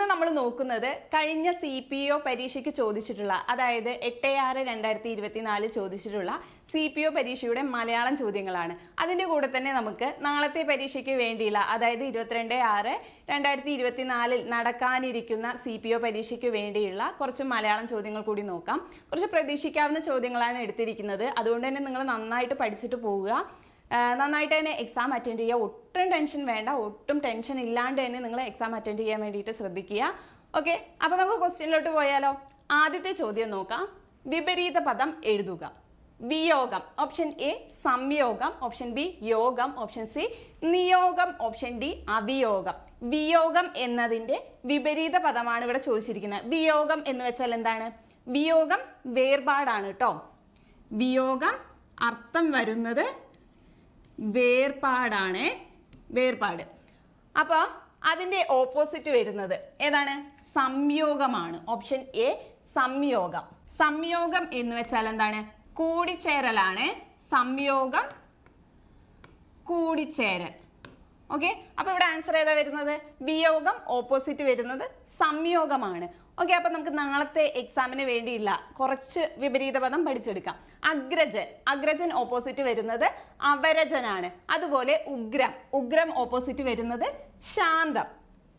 ഇന്ന് നമ്മൾ നോക്കുന്നത് കഴിഞ്ഞ സി പി ഒ പരീക്ഷയ്ക്ക് ചോദിച്ചിട്ടുള്ള അതായത് എട്ട് ആറ് രണ്ടായിരത്തി ഇരുപത്തിനാല് ചോദിച്ചിട്ടുള്ള സി പി ഒ പരീക്ഷയുടെ മലയാളം ചോദ്യങ്ങളാണ്. അതിന്റെ കൂടെ തന്നെ നമുക്ക് നാളത്തെ പരീക്ഷയ്ക്ക് വേണ്ടിയുള്ള അതായത് ഇരുപത്തിരണ്ട് ആറ് രണ്ടായിരത്തി ഇരുപത്തിനാലിൽ നടക്കാനിരിക്കുന്ന സി പി ഒ പരീക്ഷയ്ക്ക് വേണ്ടിയുള്ള കുറച്ച് മലയാളം ചോദ്യങ്ങൾ കൂടി നോക്കാം. കുറച്ച് പ്രതീക്ഷിക്കാവുന്ന ചോദ്യങ്ങളാണ് എടുത്തിരിക്കുന്നത്. അതുകൊണ്ട് തന്നെ നിങ്ങൾ നന്നായിട്ട് പഠിച്ചിട്ട് പോവുക. നന്നായിട്ട് തന്നെ എക്സാം അറ്റൻഡ് ചെയ്യുക. ഒട്ടും ടെൻഷൻ വേണ്ട. ഒട്ടും ടെൻഷൻ ഇല്ലാണ്ട് തന്നെ നിങ്ങൾ എക്സാം അറ്റൻഡ് ചെയ്യാൻ വേണ്ടിയിട്ട് ശ്രദ്ധിക്കുക. ഓക്കെ അപ്പോൾ നമുക്ക് ക്വസ്റ്റ്യനിലോട്ട് പോയാലോ? ആദ്യത്തെ ചോദ്യം നോക്കാം. വിപരീത പദം എഴുതുക. വിയോഗം. ഓപ്ഷൻ എ സംയോഗം. ഓപ്ഷൻ ബി യോഗം. ഓപ്ഷൻ സി നിയോഗം. ഓപ്ഷൻ ഡി അവിയോഗം. വിയോഗം എന്നതിന്റെ വിപരീത പദമാണ് ഇവിടെ ചോദിച്ചിരിക്കുന്നത്. വിയോഗം എന്ന് വെച്ചാൽ എന്താണ്? വിയോഗം വേർപാടാണ് കേട്ടോ. വിയോഗം അർത്ഥം വരുന്നത് വേർപാടാണ്. വേർപാട്. അപ്പോൾ അതിന്റെ ഓപ്പോസിറ്റ് വരുന്നത് ഏതാണ്? സംയോഗമാണ്. ഓപ്ഷൻ എ സംയോഗം. സംയോഗം എന്ന് വെച്ചാൽ എന്താണ്? കൂടിച്ചേരലാണ്. സംയോഗം കൂടിച്ചേരൽ. ഓക്കെ? അപ്പോൾ ഇവിടെ ആൻസർ ഏതാ വരുന്നത്? വിയോഗം ഓപ്പോസിറ്റ് വരുന്നത് സംയോഗമാണ്. ഓക്കെ അപ്പോൾ നമുക്ക് നാളത്തെ എക്സാമിന് വേണ്ടിയില്ല കുറച്ച് വിപരീത പദം പഠിച്ചെടുക്കാം. അഗ്രജൻ. അഗ്രജൻ ഓപ്പോസിറ്റ് വരുന്നത് അവരജനാണ്. അതുപോലെ ഉഗ്രം. ഉഗ്രം ഓപ്പോസിറ്റ് വരുന്നത് ശാന്തം.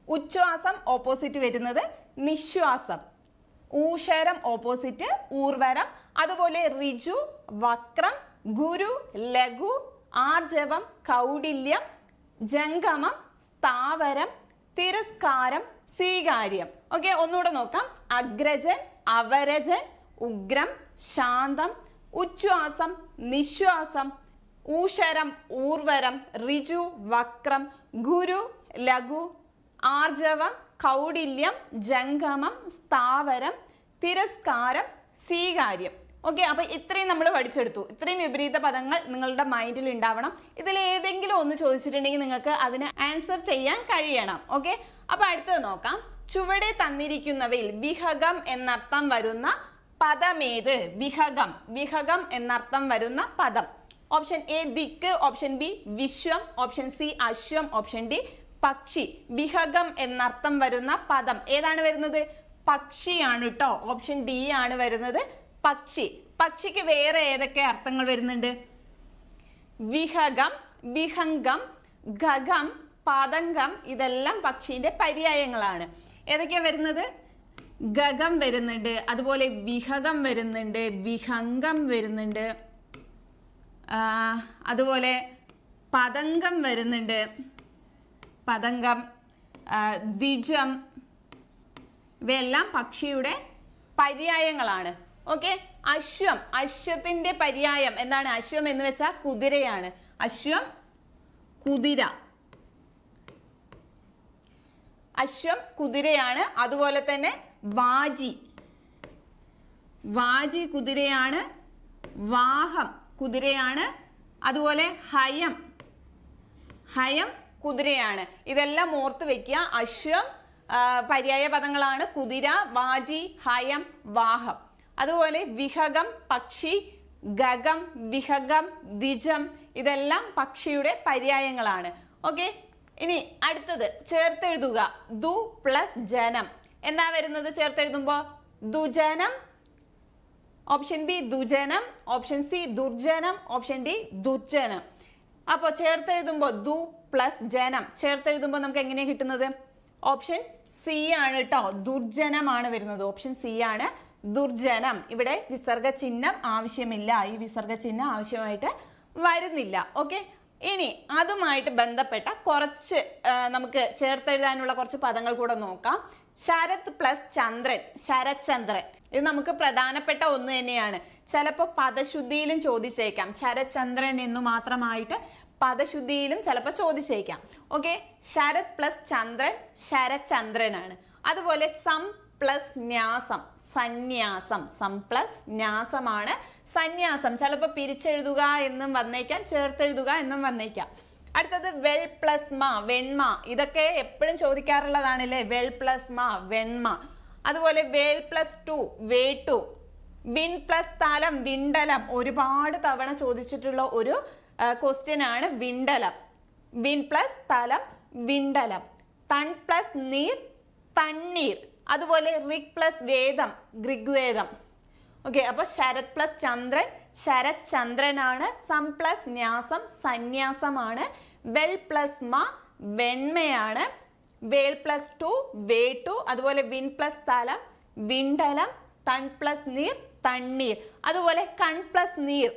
ഉച്ഛ്വാസം ഓപ്പോസിറ്റ് വരുന്നത് നിശ്വാസം. ഊഷരം ഓപ്പോസിറ്റ് ഊർവരം അതുപോലെ ഋജു വക്രം ഗുരു ലഘു ആർജവം കൗടില്യം ജംഗമം സ്ഥാവരം തിരസ്കാരം സ്വീകാര്യം. ഓക്കെ ഒന്നുകൂടെ നോക്കാം. അഗ്രജൻ അവരജൻ ഉഗ്രം ശാന്തം ഉച്ഛ്വാസം നിശ്വാസം ഊഷരം ഊർവരം ഋജു വക്രം ഗുരു ലഘു ആർജവം കൗടില്യം ജംഗമം സ്ഥാവരം തിരസ്കാരം സ്വീകാര്യം. ഓക്കെ അപ്പൊ ഇത്രയും നമ്മൾ പഠിച്ചെടുത്തു. ഇത്രയും വിപരീത പദങ്ങൾ നിങ്ങളുടെ മൈൻഡിൽ ഉണ്ടാവണം. ഇതിൽ ഏതെങ്കിലും ഒന്ന് ചോദിച്ചിട്ടുണ്ടെങ്കിൽ നിങ്ങൾക്ക് അതിന് ആൻസർ ചെയ്യാൻ കഴിയണം. ഓക്കെ അപ്പൊ അടുത്തത് നോക്കാം. ചുവടെ തന്നിരിക്കുന്നവയിൽ വിഹകം എന്നർത്ഥം വരുന്ന പദമേത് വിഹകം. വിഹകം എന്നർത്ഥം വരുന്ന പദം. ഓപ്ഷൻ എ ദിക്ക്. ഓപ്ഷൻ ബി വിശ്വം. ഓപ്ഷൻ സി അശ്വം. ഓപ്ഷൻ ഡി പക്ഷി. വിഹകം എന്നർത്ഥം വരുന്ന പദം. ഏതാണ് വരുന്നത്? പക്ഷിയാണ് കേട്ടോ ഓപ്ഷൻ ഡി ആണ് വരുന്നത് പക്ഷി. പക്ഷിക്ക് വേറെ ഏതൊക്കെ അർത്ഥങ്ങൾ വരുന്നുണ്ട്? വിഹകം വിഹംഗം ഖഗം പതംഗം ഇതെല്ലാം പക്ഷീന്റെ പര്യായങ്ങളാണ്. ഏതൊക്കെയാ വരുന്നത്? ഗഗം വരുന്നുണ്ട്. അതുപോലെ വിഹകം വരുന്നുണ്ട് വിഹംഗം വരുന്നുണ്ട്. അതുപോലെ പതംഗം വരുന്നുണ്ട്. പതംഗം ദ്വിജം. ഇവയെല്ലാം പക്ഷിയുടെ പര്യായങ്ങളാണ്. ഓക്കെ അശ്വം അശ്വത്തിന്റെ പര്യായം. എന്താണ് അശ്വം എന്ന് വെച്ചാൽ കുതിരയാണ്. അശ്വം കുതിര. അശ്വം കുതിരയാണ് അതുപോലെ തന്നെ വാജി വാജി കുതിരയാണ് വാഹം കുതിരയാണ് അതുപോലെ ഹയം. ഹയം കുതിരയാണ്. ഇതെല്ലാം ഓർത്ത് വെക്കുക. അശ്വം പര്യായ പദങ്ങളാണ് കുതിര വാജി ഹയം വാഹം. അതുപോലെ വിഹകം പക്ഷി ഗഗം വിഹകം ദിജം ഇതെല്ലാം പക്ഷിയുടെ പര്യായങ്ങളാണ്. ഓക്കെ ഇനി അടുത്തത് ചേർത്തെഴുതുക. ദു പ്ലസ് ജനം. എന്താ വരുന്നത് ചേർത്തെഴുതുമ്പോ? ദുജനം. ഓപ്ഷൻ ബി ദുജനം ഓപ്ഷൻ സി ദുർജനം ഓപ്ഷൻ ഡി ദുർജനം. അപ്പോൾ ചേർത്തെഴുതുമ്പോൾ ദു പ്ലസ് ജനം. ചേർത്തെഴുതുമ്പോൾ നമുക്ക് എങ്ങനെയാണ് കിട്ടുന്നത്? ഓപ്ഷൻ സി ആണ് കേട്ടോ ദുർജനമാണ് വരുന്നത്. ഓപ്ഷൻ സി ആണ് ദുർജനം. ഇവിടെ വിസർഗ ചിഹ്നം ആവശ്യമില്ല. ഈ വിസർഗ ചിഹ്നം ആവശ്യമായിട്ട് വരുന്നില്ല. ഓക്കെ? ഇനി അതുമായിട്ട് ബന്ധപ്പെട്ട കുറച്ച് നമുക്ക് ചേർത്തെഴുതാനുള്ള കുറച്ച് പദങ്ങൾ കൂടെ നോക്കാം. ശരത് പ്ലസ് ചന്ദ്രൻ. ശരചന്ദ്രൻ ഇത് നമുക്ക് പ്രധാനപ്പെട്ട ഒന്ന് തന്നെയാണ്. ചിലപ്പോൾ പദശുദ്ധിയിലും ചോദിച്ചേക്കാം. ശരചന്ദ്രൻ എന്ന് മാത്രമായിട്ട് പദശുദ്ധിയിലും ചിലപ്പോൾ ചോദിച്ചേക്കാം. ഓക്കെ? ശരത് പ്ലസ് ചന്ദ്രൻ ശരചന്ദ്രനാണ് അതുപോലെ സം പ്ലസ് ന്യാസം. സന്യാസം. സം പ്ലസ് ന്യാസമാണ് സന്യാസം. ചിലപ്പോൾ പിരിച്ചെഴുതുക എന്നും വന്നേക്കാം ചേർത്തെഴുതുക എന്നും വന്നേക്കാം. അടുത്തത് വെൽ പ്ലസ് മ വെണ്മ. ഇതൊക്കെ എപ്പോഴും ചോദിക്കാറുള്ളതാണല്ലേ? വെൽ പ്ലസ് മ വെണ്മ. അതുപോലെ വേൽ പ്ലസ് ടു വേ ടു വിൻ പ്ലസ് തലം വിണ്ടലം. ഒരുപാട് തവണ ചോദിച്ചിട്ടുള്ള ഒരു ക്വസ്റ്റ്യൻ ആണ് വിണ്ടലം. വിൻ പ്ലസ് തലം വിണ്ടലം. തൺ പ്ലസ് നീർ തണ്ണീർ. അതുപോലെ ഋഗ് പ്ലസ് വേദം ഋഗ്വേദം ഓക്കെ അപ്പോൾ ശരത് പ്ലസ് ചന്ദ്രൻ ശരത് ചന്ദ്രനാണ് സം പ്ലസ് ന്യാസം സന്യാസമാണ് വെൽ പ്ലസ് മ വെണ്മയാണ് വേൽ പ്ലസ് ടു വേ ടു അതുപോലെ വിൻ പ്ലസ് തലം വിണ്ടലം തൺ പ്ലസ് നീർ തണ്ണീർ. അതുപോലെ കൺ പ്ലസ് നീർ.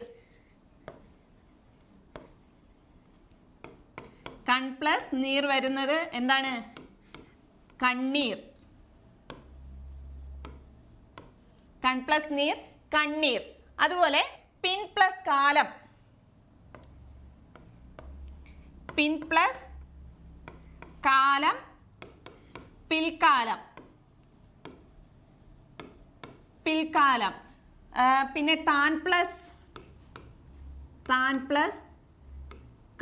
കൺ പ്ലസ് നീർ വരുന്നത് എന്താണ്? കണ്ണീർ. കൺ പ്ലസ് നീർ കണ്ണീർ. അതുപോലെ പിൻ പ്ലസ് കാലം. പിൻ പ്ലസ് കാലം പിൽക്കാലം. പിൽക്കാലം. പിന്നെ താൻ പ്ലസ് താൻ പ്ലസ്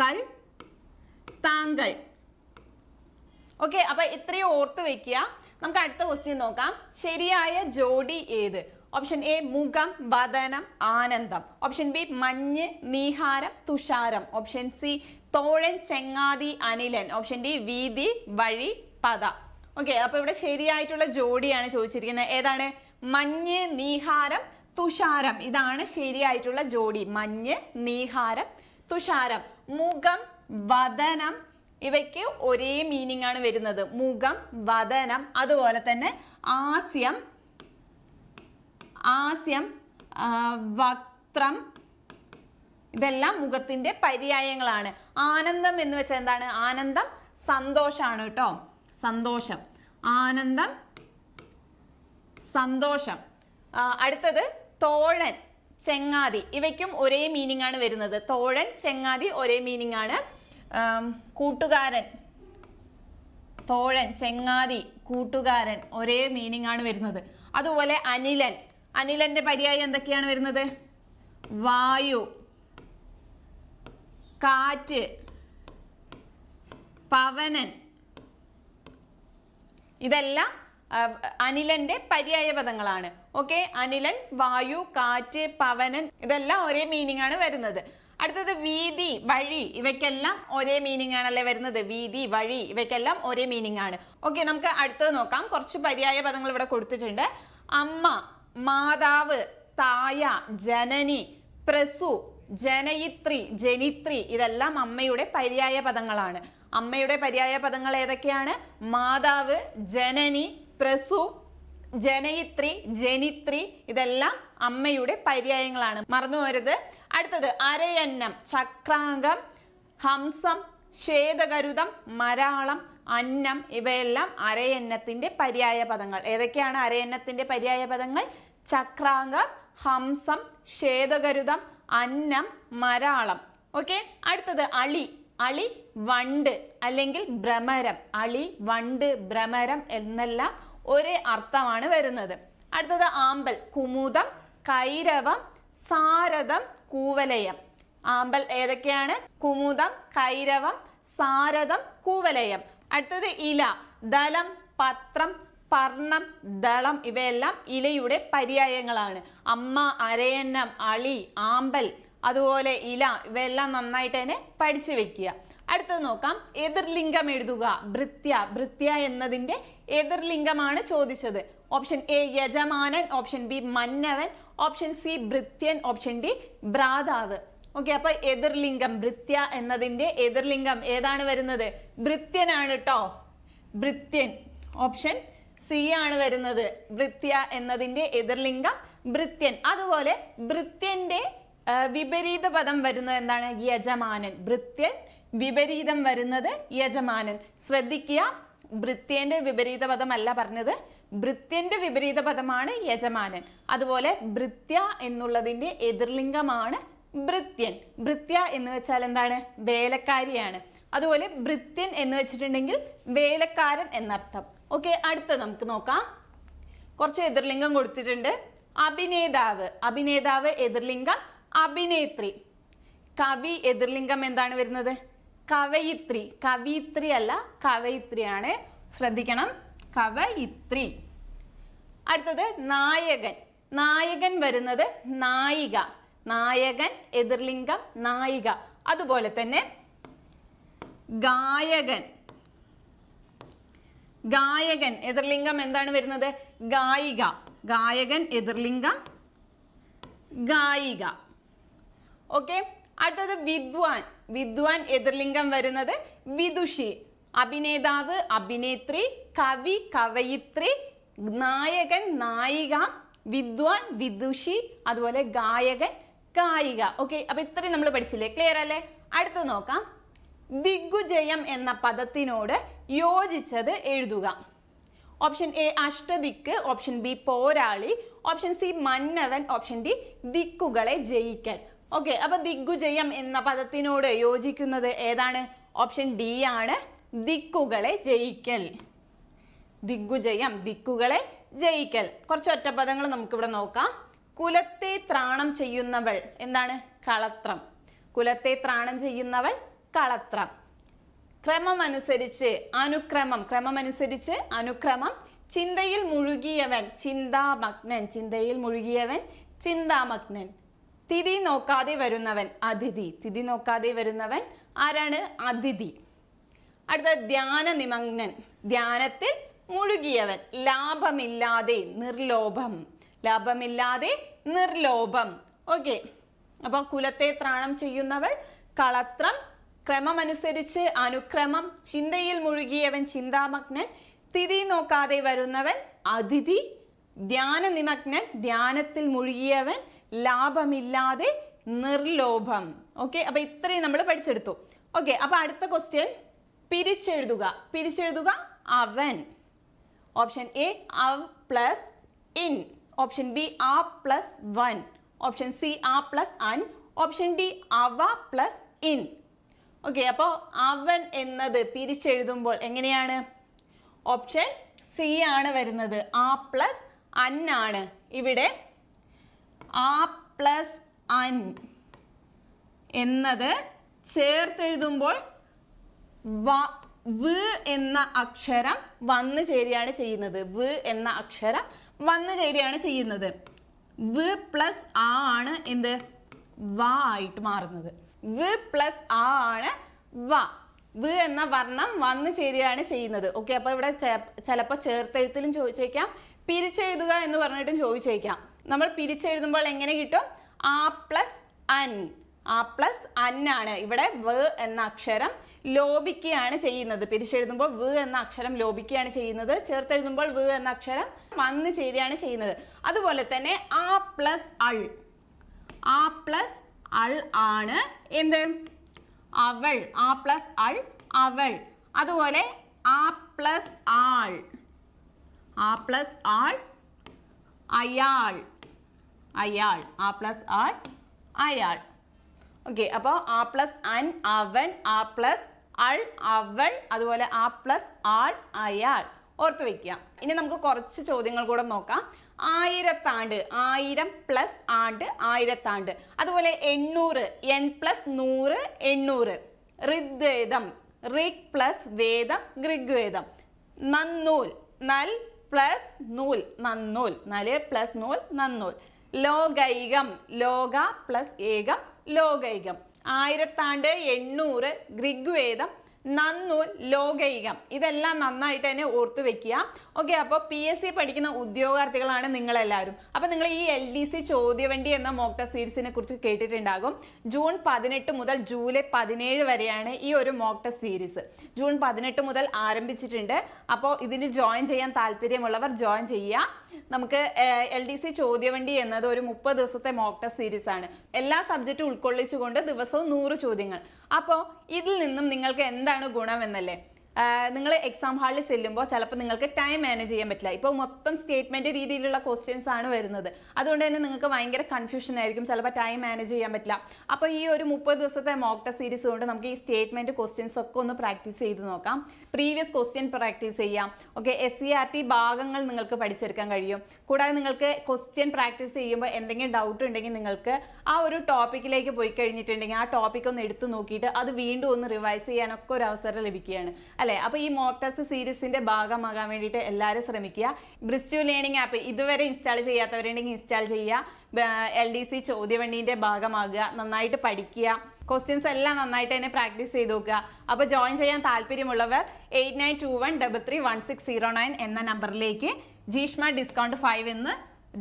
കൾ താങ്കൾ. ഓക്കെ അപ്പൊ ഇത്രയും ഓർത്ത് വെക്കുക നമുക്ക് അടുത്ത ക്വസ്റ്റ്യൻ നോക്കാം. ശരിയായ ജോഡി ഏത്? ഓപ്ഷൻ എ മുഖം വദനം ആനന്ദം. ഓപ്ഷൻ ബി മഞ്ഞ് നീഹാരം തുഷാരം. ഓപ്ഷൻ സി തോഴൻ ചെങ്ങാതി അനിലൻ. ഓപ്ഷൻ ഡി വീതി വഴി പദ. ഓക്കെ അപ്പൊ ഇവിടെ ശരിയായിട്ടുള്ള ജോഡിയാണ് ചോദിച്ചിരിക്കുന്നത്. ഏതാണ്? മഞ്ഞ് നീഹാരം തുഷാരം. ഇതാണ് ശരിയായിട്ടുള്ള ജോഡി. മഞ്ഞ് നീഹാരം തുഷാരം. മുഖം വദനം ഇവയ്ക്ക് ഒരേ മീനിങ് ആണ് വരുന്നത്. മുഖം വതനം അതുപോലെ തന്നെ ആസ്യം ആസ്യം വക്ത്രം ഇതെല്ലാം മുഖത്തിന്റെ പര്യായങ്ങളാണ്. ആനന്ദം എന്ന് വെച്ചാൽ എന്താണ്? ആനന്ദം സന്തോഷാണ് കേട്ടോ. സന്തോഷം. ആനന്ദം സന്തോഷം. അടുത്തത് തോഴൻ ചെങ്ങാതി. ഇവയ്ക്കും ഒരേ മീനിങ് ആണ് വരുന്നത്. തോഴൻ ചെങ്ങാതി ഒരേ മീനിങ് ആണ്. കൂട്ടുകാരൻ തോഴൻ ചെങ്ങാതി കൂട്ടുകാരൻ ഒരേ മീനിങ് ആണ് വരുന്നത്. അതുപോലെ അനിലൻ. അനിലന്റെ പര്യായം എന്തൊക്കെയാണ് വരുന്നത്? വായു കാറ്റ് പവനൻ. ഇതെല്ലാം അനിലന്റെ പര്യായ പദങ്ങളാണ്. ഓക്കെ? അനിലൻ വായു കാറ്റ് പവനൻ ഇതെല്ലാം ഒരേ മീനിങ് ആണ് വരുന്നത്. അടുത്തത് വീതി വഴി. ഇവയ്ക്കെല്ലാം ഒരേ മീനിങ് ആണല്ലേ വരുന്നത്? വീതി വഴി. ഇവയ്ക്കെല്ലാം ഒരേ മീനിങ് ആണ്. ഓക്കെ നമുക്ക് അടുത്തത് നോക്കാം. കുറച്ച് പര്യായ പദങ്ങൾ ഇവിടെ കൊടുത്തിട്ടുണ്ട്. അമ്മ മാതാവ് തായ ജനനി പ്രസു ജനയിത്രി ജനിത്രി. ഇതെല്ലാം അമ്മയുടെ പര്യായ പദങ്ങളാണ്. അമ്മയുടെ പര്യായ പദങ്ങൾ ഏതൊക്കെയാണ്? മാതാവ് ജനനി പ്രസു ജനയിത്രി ജനിത്രി ഇതെല്ലാം അമ്മയുടെ പര്യായങ്ങളാണ്. മറന്നു പോരുത് അടുത്തത് അരയന്നം ചക്രാംഗം ഹംസം ശ്വേതകരുതം മരാളം അന്നം ഇവയെല്ലാം അരയന്നത്തിന്റെ പര്യായ പദങ്ങൾ. ഏതൊക്കെയാണ് അരയന്നത്തിന്റെ പര്യായ പദങ്ങൾ? ചക്രാംഗം ഹംസം ശ്വേതകരുതം അന്നം മരാളം. ഓക്കെ? അടുത്തത് അളി. അളി വണ്ട് അല്ലെങ്കിൽ ഭ്രമരം. അളി വണ്ട് ഭ്രമരം എന്നെല്ലാം ഒരേ അർത്ഥമാണ് വരുന്നത്. അടുത്തത് ആമ്പൽ കുമുദം കൈരവം സാരഥം കൂവലയം. ആമ്പൽ ഏതൊക്കെയാണ്? കുമുദം കൈരവം സാരഥം കൂവലയം. അടുത്തത് ഇല ദലം പത്രം പർണം ദളം ഇവയെല്ലാം ഇലയുടെ പര്യായങ്ങളാണ്. അമ്മ അരയന്നം അളി ആമ്പൽ അതുപോലെ ഇല ഇവയെല്ലാം നന്നായിട്ട് തന്നെ പഠിച്ചു വെക്കുക. അടുത്തത് നോക്കാം. എതിർലിംഗം എഴുതുക. ഭൃത്യ ഭൃത്യ എന്നതിന്റെ എതിർലിംഗമാണ് ചോദിച്ചത്. ഓപ്ഷൻ എ യജമാനൻ. ഓപ്ഷൻ ബി മന്നവൻ. ഓപ്ഷൻ സി ഭൃത്യൻ. ഓപ്ഷൻ ഡി ഭ്രാതാവ്. ഓക്കെ അപ്പൊ എതിർലിംഗം ഭൃത്യ എന്നതിന്റെ എതിർലിംഗം ഏതാണ് വരുന്നത്? ഭൃത്യനാണ് കേട്ടോ ഭൃത്യൻ. ഓപ്ഷൻ സി ആണ് വരുന്നത്. ഭൃത്യ എന്നതിന്റെ എതിർലിംഗം ഭൃത്യൻ. അതുപോലെ ഭൃത്യന്റെ വിപരീത പദം വരുന്നത് എന്താണ്? യജമാനൻ. ഭൃത്യൻ വിപരീതം വരുന്നത് യജമാനൻ. ശ്രദ്ധിക്കുക ഭൃത്യന്റെ വിപരീത പദമല്ല പറഞ്ഞത്. ഭൃത്യന്റെ വിപരീത പദമാണ് യജമാനൻ. അതുപോലെ ഭൃത്യ എന്നുള്ളതിന്റെ എതിർലിംഗമാണ് ഭൃത്യൻ. ഭൃത്യ എന്ന് വെച്ചാൽ എന്താണ്? വേലക്കാരിയാണ്. അതുപോലെ ഭൃത്യൻ എന്ന് വെച്ചിട്ടുണ്ടെങ്കിൽ വേലക്കാരൻ എന്നർത്ഥം. ഓക്കെ അടുത്ത നമുക്ക് നോക്കാം. കുറച്ച് എതിർലിംഗം കൊടുത്തിട്ടുണ്ട്. അഭിനേതാവ്. അഭിനേതാവ് എതിർലിംഗം അഭിനേത്രി. കവി എതിർലിംഗം എന്താണ് വരുന്നത്? കവയിത്രി. കവിയിത്രി അല്ല കവയിത്രിയാണ്. ശ്രദ്ധിക്കണം. കവയിത്രി. അടുത്തത് നായകൻ. നായകൻ വരുന്നത് നായിക. നായകൻ എതിർലിംഗം നായിക. അതുപോലെ തന്നെ ഗായകൻ. ഗായകൻ എതിർലിംഗം എന്താണ് വരുന്നത്? ഗായിക. ഗായകൻ എതിർലിംഗം ഗായിക. ഓക്കെ? അടുത്തത് വിദ്വാൻ. വിദ്വാൻ എതിർലിംഗം വരുന്നത് വിദുഷി. അഭിനേതാവ് അഭിനേത്രി കവി കവയിത്രി നായകൻ നായിക വിദ്വാൻ വിദുഷി അതുപോലെ ഗായകൻ ഗായിക. ഓക്കെ അപ്പൊ ഇത്രയും നമ്മൾ പഠിച്ചില്ലേ? ക്ലിയർ അല്ലേ? അടുത്ത് നോക്കാം. ദിഗ്ഗുജയം എന്ന പദത്തിനോട് യോജിച്ചത് എഴുതുക. ഓപ്ഷൻ എ അഷ്ടദിക്ക്. ഓപ്ഷൻ ബി പോരാളി. ഓപ്ഷൻ സി മന്നവൻ. ഓപ്ഷൻ ഡി ദിക്കുകളെ ജയിക്കൽ. ഓക്കെ അപ്പൊ ദിഗ്ഗുജയം എന്ന പദത്തിനോട് യോജിക്കുന്നത് ഏതാണ്? ഓപ്ഷൻ ഡി ആണ്. ദിക്കുകളെ ജയിക്കൽ. ദിഗ്ഗുജയം ദിക്കുകളെ ജയിക്കൽ. കുറച്ച് ഒറ്റപ്പദങ്ങൾ നമുക്കിവിടെ നോക്കാം. കുലത്തെ ത്രാണം ചെയ്യുന്നവൾ എന്താണ്? കളത്രം. കുലത്തെ ത്രാണം ചെയ്യുന്നവൾ കളത്രം. ക്രമമനുസരിച്ച് അനുക്രമം. ക്രമമനുസരിച്ച് അനുക്രമം. ചിന്തയിൽ മുഴുകിയവൻ ചിന്താമഗ്നൻ. ചിന്തയിൽ മുഴുകിയവൻ ചിന്താമഗ്നൻ. തിഥി നോക്കാതെ വരുന്നവൻ അതിഥി. തിഥി നോക്കാതെ വരുന്നവൻ ആരാണ്? അതിഥി. അടുത്ത ധ്യാന നിമഗ്നൻ. ധ്യാനത്തിൽ മുഴുകിയവൻ. ലാഭമില്ലാതെ നിർലോഭം. ലാഭമില്ലാതെ നിർലോഭം. ഓക്കെ. അപ്പൊ കുലത്തെ ത്രാണം ചെയ്യുന്നവൾ കളത്രം ക്രമമനുസരിച്ച് അനുക്രമം ചിന്തയിൽ മുഴുകിയവൻ ചിന്താമഗ്നൻ തിഥി നോക്കാതെ വരുന്നവൻ അതിഥി ധ്യാന നിമഗ്നൻ ധ്യാനത്തിൽ മുഴുകിയവൻ ലാഭമില്ലാതെ നിർലോഭം. ഓക്കെ അപ്പൊ ഇത്രയും നമ്മൾ പഠിച്ചെടുത്തു. ഓക്കെ അപ്പൊ അടുത്ത ക്വസ്റ്റ്യൻ പിരിച്ചെഴുതുക. പിരിച്ചെഴുതുക അവൻ. ഓപ്ഷൻ എ അവ് പ്ലസ് ഇൻ ഓപ്ഷൻ ബി ആ പ്ലസ് വൺ ഓപ്ഷൻ സി ആ പ്ലസ് അൻ ഓപ്ഷൻ ഡി അവ പ്ലസ് ഇൻ ഓക്കെ അപ്പോൾ അവൻ എന്നത് പിരിച്ചെഴുതുമ്പോൾ എങ്ങനെയാണ്? ഓപ്ഷൻ സി ആണ് വരുന്നത്. ആ പ്ലസ് അൻ ആണ്. ഇവിടെ ആ പ്ലസ് അൻ എന്നത് ചേർത്തെഴുതുമ്പോൾ വ എന്ന അക്ഷരം വന്നു ചേരുകയാണ് ചെയ്യുന്നത്. വ് എന്ന അക്ഷരം വന്നു ചേരുകയാണ് ചെയ്യുന്നത്. വ് പ്ലസ് ആ ആണ് എന്ത്? വ ആയിട്ട് മാറുന്നത്. വ് പ്ലസ് ആ ആണ് വ. വ് എന്ന വർണം വന്നു ചേരുകയാണ് ചെയ്യുന്നത്. ഓക്കെ അപ്പോൾ ഇവിടെ ചിലപ്പോൾ ചേർത്തെഴുത്തിലും ചോദിച്ചേക്കാം പിരിച്ചെഴുതുക എന്ന് പറഞ്ഞിട്ടും ചോദിച്ചേക്കാം. നമ്മൾ പിരിച്ചെഴുതുമ്പോൾ എങ്ങനെ കിട്ടും? ആ പ്ലസ് അൻ. ആ പ്ലസ് അന്നാണ് ഇവിടെ വ് എന്ന അക്ഷരം ലോപിക്കുകയാണ് ചെയ്യുന്നത്. പിരിച്ചെഴുതുമ്പോൾ വ് എന്ന അക്ഷരം ലോപിക്കുകയാണ് ചെയ്യുന്നത്. ചേർത്തെഴുതുമ്പോൾ വ് എന്ന അക്ഷരം വന്ന് ചേരുകയാണ് ചെയ്യുന്നത്. അതുപോലെ തന്നെ ആ പ്ലസ് അൾ. ആ പ്ലസ് അൾ ആണ് എന്ത്? അവൾ. ആ പ്ലസ് അൾ അവൾ. അതുപോലെ ആ പ്ലസ് ആൾ. ആ പ്ലസ് ആൾ അയാൾ. അയാൾ. ആ പ്ലസ് ആൾ അയാൾ. ഓക്കെ അപ്പോൾ ആ പ്ലസ് അൻ അവൻ ആ പ്ലസ് അൾ അവൾ അതുപോലെ ആ പ്ലസ് ആൾ അയാൾ. ഓർത്ത് വെക്കുക. ഇനി നമുക്ക് കുറച്ച് ചോദ്യങ്ങൾ കൂടെ നോക്കാം. ആയിരത്താണ്ട് ആയിരം പ്ലസ് ആണ്ട് ആയിരത്താണ്ട്. അതുപോലെ എണ്ണൂറ് എൺ പ്ലസ് നൂറ് എണ്ണൂറ്. ഋഗ്വേദം ഋഗ് പ്ലസ് വേദം ഋഗ്വേദം നന്നൂൽ നൽ പ്ലസ് നൂൽ നന്നൂൽ. നൽ പ്ലസ് നൂൽ നന്നൂൽ. ലോകൈകം. ലോക പ്ലസ് ഏകം. ലോകൈകം. ആയിരത്താണ്ട് എണ്ണൂറ് ഋഗ്വേദം. നന്നൂൽ ലോകൈകം. ഇതെല്ലാം നന്നായിട്ട് തന്നെ ഓർത്തു വെക്കുക. ഓക്കെ അപ്പോൾ പി എസ് സി പഠിക്കുന്ന ഉദ്യോഗാർത്ഥികളാണ് നിങ്ങളെല്ലാവരും. അപ്പോൾ നിങ്ങൾ ഈ എൽ ഡി സി ചോദ്യവണ്ടി എന്ന മോക്ക് സീരീസിനെ കുറിച്ച് കേട്ടിട്ടുണ്ടാകും. ജൂൺ പതിനെട്ട് മുതൽ ജൂലൈ പതിനേഴ് വരെയാണ് ഈ ഒരു മോക്ക് സീരീസ് ജൂൺ പതിനെട്ട് മുതൽ ആരംഭിച്ചിട്ടുണ്ട്. അപ്പോൾ ഇതിന് ജോയിൻ ചെയ്യാൻ താല്പര്യമുള്ളവർ ജോയിൻ ചെയ്യുക. നമുക്ക് എൽ ഡി സി ചോദ്യവണ്ടി എന്നത് ഒരു മുപ്പത് ദിവസത്തെ മോക്ക് ടെസ്റ്റ് സീരീസ് ആണ്. എല്ലാ സബ്ജക്റ്റും ഉൾക്കൊള്ളിച്ചുകൊണ്ട് ദിവസവും നൂറ് ചോദ്യങ്ങൾ. അപ്പോൾ ഇതിൽ നിന്നും നിങ്ങൾക്ക് എന്താണ് ഗുണം എന്നല്ലേ നിങ്ങൾ എക്സാം ഹാളിൽ ചെല്ലുമ്പോൾ ചിലപ്പോൾ നിങ്ങൾക്ക് ടൈം മാനേജ് ചെയ്യാൻ പറ്റില്ല. ഇപ്പോൾ മൊത്തം സ്റ്റേറ്റ്മെന്റ് രീതിയിലുള്ള ക്വസ്റ്റ്യൻസ് ആണ് വരുന്നത്. അതുകൊണ്ട് തന്നെ നിങ്ങൾക്ക് ഭയങ്കര കൺഫ്യൂഷൻ ആയിരിക്കും. ചിലപ്പോൾ ടൈം മാനേജ് ചെയ്യാൻ പറ്റില്ല. അപ്പോൾ ഈ ഒരു മുപ്പത് ദിവസത്തെ മോക്ക് ടെസ്റ്റ് സീരീസ് കൊണ്ട് നമുക്ക് ഈ സ്റ്റേറ്റ്മെന്റ് ക്വസ്റ്റ്യൻസ് ഒക്കെ ഒന്ന് പ്രാക്ടീസ് ചെയ്ത് നോക്കാം. പ്രീവിയസ് ക്വസ്റ്റ്യൻ പ്രാക്ടീസ് ചെയ്യാം. Okay S C R T ഭാഗങ്ങൾ നിങ്ങൾക്ക് പഠിച്ചെടുക്കാൻ കഴിയും. കൂടാതെ നിങ്ങൾക്ക് ക്വസ്റ്റ്യൻ പ്രാക്ടീസ് ചെയ്യുമ്പോൾ എന്തെങ്കിലും ഡൗട്ട് ഉണ്ടെങ്കിൽ നിങ്ങൾക്ക് ആ ഒരു ടോപ്പിക്കിലേക്ക് പോയി കഴിഞ്ഞിട്ടുണ്ടെങ്കിൽ ആ ടോപ്പിക് ഒന്ന് എടുത്തു നോക്കിയിട്ട് അത് വീണ്ടും ഒന്ന് റിവൈസ് ചെയ്യാനൊക്കെ ഒരു അവസരം ലഭിക്കുകയാണ്. അല്ലേ? അപ്പോൾ ഈ മോക്ക് ടെസ്റ്റ് സീരീസിന്റെ ഭാഗമാകാൻ വേണ്ടിയിട്ട് എല്ലാവരും ശ്രമിക്കുക. ബ്രിസ്റ്റു ലേണിംഗ് ആപ്പ് ഇതുവരെ ഇൻസ്റ്റാൾ ചെയ്യാത്തവരുണ്ടെങ്കിൽ ഇൻസ്റ്റാൾ ചെയ്യുക. എൽ ഡി സി ചോദ്യവണ്ടീന്റെ ഭാഗമാകുക നന്നായിട്ട് പഠിക്കുക. ക്വസ്റ്റ്യൻസ് എല്ലാം നന്നായിട്ട് തന്നെ പ്രാക്ടീസ് ചെയ്ത് നോക്കുക. അപ്പോൾ ജോയിൻ ചെയ്യാൻ താല്പര്യമുള്ളവർ eight nine two one double three one six zero nine എന്ന നമ്പറിലേക്ക് ജീഷ്മ ഡിസ്കൗണ്ട് ഫൈവ് എന്ന്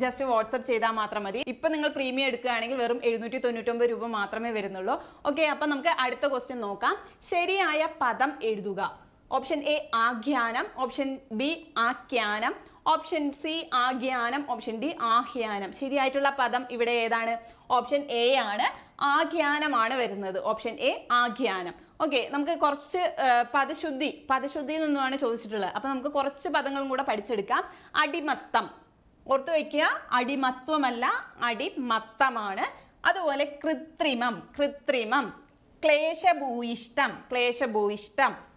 ജസ്റ്റ് വാട്സപ്പ് ചെയ്താൽ മാത്രം മതി. ഇപ്പം നിങ്ങൾ പ്രീമിയം എടുക്കുകയാണെങ്കിൽ വെറും എഴുന്നൂറ്റി തൊണ്ണൂറ്റൊമ്പത് രൂപ മാത്രമേ വരുന്നുള്ളൂ. ഓക്കെ അപ്പം നമുക്ക് അടുത്ത ക്വസ്റ്റ്യൻ നോക്കാം. ശരിയായ പദം എഴുതുക. ഓപ്ഷൻ എ ആഖ്യാനം. ഓപ്ഷൻ ബി ആഖ്യാനം. ഓപ്ഷൻ സി ആഖ്യാനം. ഓപ്ഷൻ ഡി ആഹ്യാനം. ശരിയായിട്ടുള്ള പദം ഇവിടെ ഏതാണ്? ഓപ്ഷൻ എ ആണ്. ആഖ്യാനമാണ് വരുന്നത്. ഓപ്ഷൻ എ ആഖ്യാനം. ഓക്കെ നമുക്ക് കുറച്ച് പദശുദ്ധി. പദശുദ്ധിയിൽ നിന്നുമാണ് ചോദിച്ചിട്ടുള്ളത്. അപ്പോൾ നമുക്ക് കുറച്ച് പദങ്ങളും കൂടെ പഠിച്ചെടുക്കാം. അടിമത്തം. ഓർത്തു വയ്ക്കുക അടിമത്വമല്ല അടിമത്തമാണ്. അതുപോലെ കൃത്രിമം. കൃത്രിമം. ക്ലേശഭൂയിഷ്ടം ക്ലേശഭൂയിഷ്ടം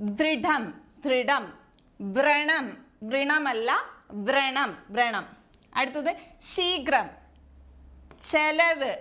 ദൃഢം ദൃഢം വ്രണം വ്രണമല്ല വ്രണം വ്രണം. അടുത്തത് ശീഘ്രം ചെലവ്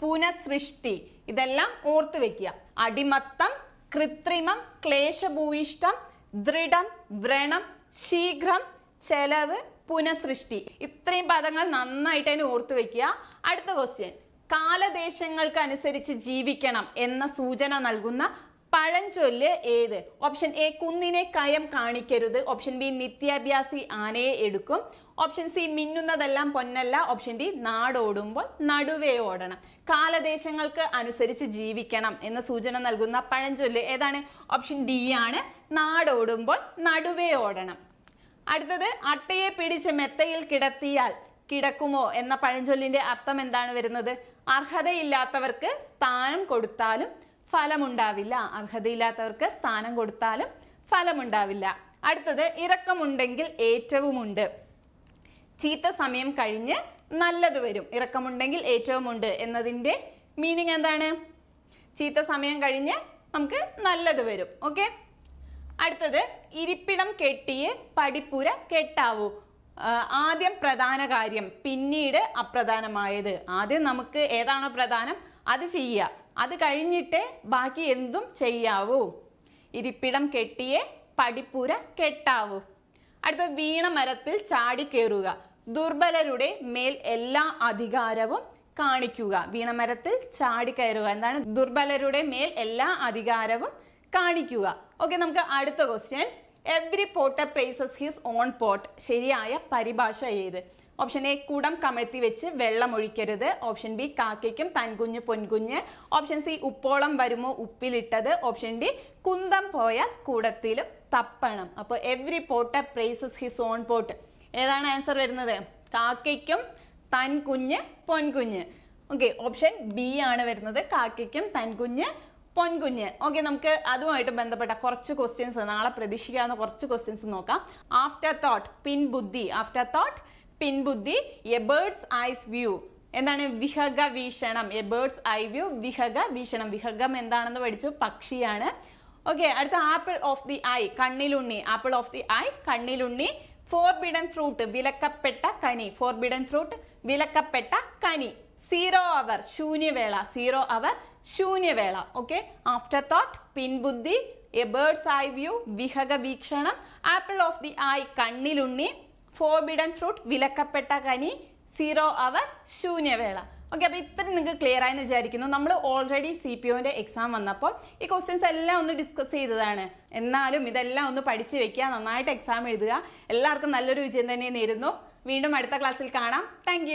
പുനഃസൃഷ്ടി. ഇതെല്ലാം ഓർത്തു വെക്കുക. അടിമത്തം കൃത്രിമം ക്ലേശഭൂയിഷ്ടം ദൃഢം വ്രണം ശീഘ്രം ചെലവ് പുനഃസൃഷ്ടി. ഇത്രയും പദങ്ങൾ നന്നായിട്ട് അതിന് ഓർത്തു വെക്കുക. അടുത്ത ക്വസ്റ്റ്യൻ കാലദേശങ്ങൾക്ക് അനുസരിച്ച് ജീവിക്കണം എന്ന സൂചന നൽകുന്ന പഴഞ്ചൊല്ല് ഏത്? ഓപ്ഷൻ എ കുന്നിനെ കയം കാണിക്കരുത്. ഓപ്ഷൻ ബി നിത്യാഭ്യാസി ആനയെ എടുക്കും. ഓപ്ഷൻ സി മിന്നുന്നതെല്ലാം പൊന്നല്ല. ഓപ്ഷൻ ഡി നാടോടുമ്പോൾ നടുവേ ഓടണം. കാലദേശങ്ങൾക്ക് അനുസരിച്ച് ജീവിക്കണം എന്ന സൂചന നൽകുന്ന പഴഞ്ചൊല്ല് ഏതാണ്? ഓപ്ഷൻ ഡി ആണ്. നാടോടുമ്പോൾ നടുവേ ഓടണം. അടുത്തത് അട്ടയെ പിടിച്ച് മെത്തയിൽ കിടത്തിയാൽ കിടക്കുമോ എന്ന പഴഞ്ചൊല്ലിന്റെ അർത്ഥം എന്താണ് വരുന്നത്? അർഹതയില്ലാത്തവർക്ക് സ്ഥാനം കൊടുത്താലും ഫലമുണ്ടാവില്ല. അർഹതയില്ലാത്തവർക്ക് സ്ഥാനം കൊടുത്താലും ഫലമുണ്ടാവില്ല. അടുത്തത് ഇറക്കമുണ്ടെങ്കിൽ ഏറ്റവുമുണ്ട്. ചീത്ത സമയം കഴിഞ്ഞ് നല്ലത് വരും. ഇറക്കമുണ്ടെങ്കിൽ ഏറ്റവും ഉണ്ട് എന്നതിന്റെ മീനിങ് എന്താണ്? ചീത്ത സമയം കഴിഞ്ഞ് നമുക്ക് നല്ലത് വരും. ഓക്കെ അടുത്തത് ഇരിപ്പിടം കെട്ടിയ പടിപ്പുര കെട്ടാവൂ. ആദ്യം പ്രധാന കാര്യം പിന്നീട് അപ്രധാനമായത്. ആദ്യം നമുക്ക് ഏതാണോ പ്രധാനം? അത് ചെയ്യുക. അത് കഴിഞ്ഞിട്ട് ബാക്കി എന്തും ചെയ്യാവൂ. ഇരിപ്പിടം കെട്ടിയേ പടിപ്പുര കെട്ടാവൂ. അടുത്ത വീണ മരത്തിൽ ചാടിക്കേറുക ദുർബലരുടെ മേൽ എല്ലാ അധികാരവും കാണിക്കുക. വീണമരത്തിൽ ചാടിക്കയറുക എന്താണ്? ദുർബലരുടെ മേൽ എല്ലാ അധികാരവും കാണിക്കുക. ഓക്കെ നമുക്ക് അടുത്ത question every pot praises his own pot ശരിയായ പരിഭാഷ ഏത്? ഓപ്ഷൻ എ കുടം കമഴ്ത്തി വെച്ച് വെള്ളം ഒഴിക്കരുത്. ഓപ്ഷൻ ബി കാക്കയ്ക്കും തൻകുഞ്ഞ് പൊൻകുഞ്ഞ്. ഓപ്ഷൻ സി ഉപ്പോളം വരുമോ ഉപ്പിലിട്ടത്. ഓപ്ഷൻ ഡി കുന്തം പോയാൽ കൂടത്തിലും തപ്പണം. അപ്പോൾ every pot praises his own pot ഏതാണ് ആൻസർ വരുന്നത്? കാക്കയ്ക്കും തൻ കുഞ്ഞ് പൊൻകുഞ്ഞ്. ഓക്കെ ഓപ്ഷൻ ബി ആണ് വരുന്നത്. കാക്കയ്ക്കും തൻകുഞ്ഞ് പൊൻകുഞ്ഞ്. ഓക്കെ നമുക്ക് അതുമായിട്ട് ബന്ധപ്പെട്ട കുറച്ച് ക്വസ്റ്റ്യൻസ് നാളെ പ്രതീക്ഷിക്കാവുന്ന കുറച്ച് ക്വസ്റ്റ്യൻസ് നോക്കാം. ആഫ്റ്റർ തോട്ട് പിൻ ബുദ്ധി ആഫ്റ്റർ തോട്ട് പിൻബുദ്ധി എ ബേർഡ്സ് ഐസ് വ്യൂ. എന്താണ് വിഹഗ വീക്ഷണം? എ ബേർഡ്സ് ഐ വ്യൂ വിഹഗ വീക്ഷണം. വിഹഗം എന്താണെന്ന് പഠിച്ചു? പക്ഷിയാണ്. ഓക്കെ അടുത്ത ആപ്പിൾ ഓഫ് ദി ഐ കണ്ണിലുണ്ണി. ആപ്പിൾ ഓഫ് ദി ഐ കണ്ണിലുണ്ണി. ഫോർബിഡൻ ഫ്രൂട്ട് വിലക്കപ്പെട്ട കനി. ഫോർബിഡൻ ഫ്രൂട്ട് വിലക്കപ്പെട്ട കനി. സീറോ അവർ ശൂന്യവേള. സീറോ അവർ ശൂന്യവേള. ഓക്കെ ആഫ്റ്റർ തോട്ട് പിൻബുദ്ധി എ ബേർഡ്സ് ഐ വ്യൂ വിഹക വീക്ഷണം. ആപ്പിൾ ഓഫ് ദി ഐ കണ്ണിലുണ്ണി. ഫോർബിഡൻ ഫ്രൂട്ട് വിലക്കപ്പെട്ട കനി സീറോ അവർ ശൂന്യവേള. ഓക്കെ അപ്പോൾ ഇത്രയും നിങ്ങൾക്ക് ക്ലിയർ ആയെന്ന് വിചാരിക്കുന്നു. നമ്മൾ ഓൾറെഡി സി പി ഒന്റെ എക്സാം വന്നപ്പോൾ ഈ ക്വസ്റ്റ്യൻസ് എല്ലാം ഒന്ന് ഡിസ്കസ് ചെയ്തതാണ്. എന്നാലും ഇതെല്ലാം ഒന്ന് പഠിച്ചു വെക്കുക നന്നായിട്ട് എക്സാം എഴുതുക. എല്ലാവർക്കും നല്ലൊരു വിജയം തന്നെ നേരുന്നു. വീണ്ടും അടുത്ത ക്ലാസ്സിൽ കാണാം. താങ്ക്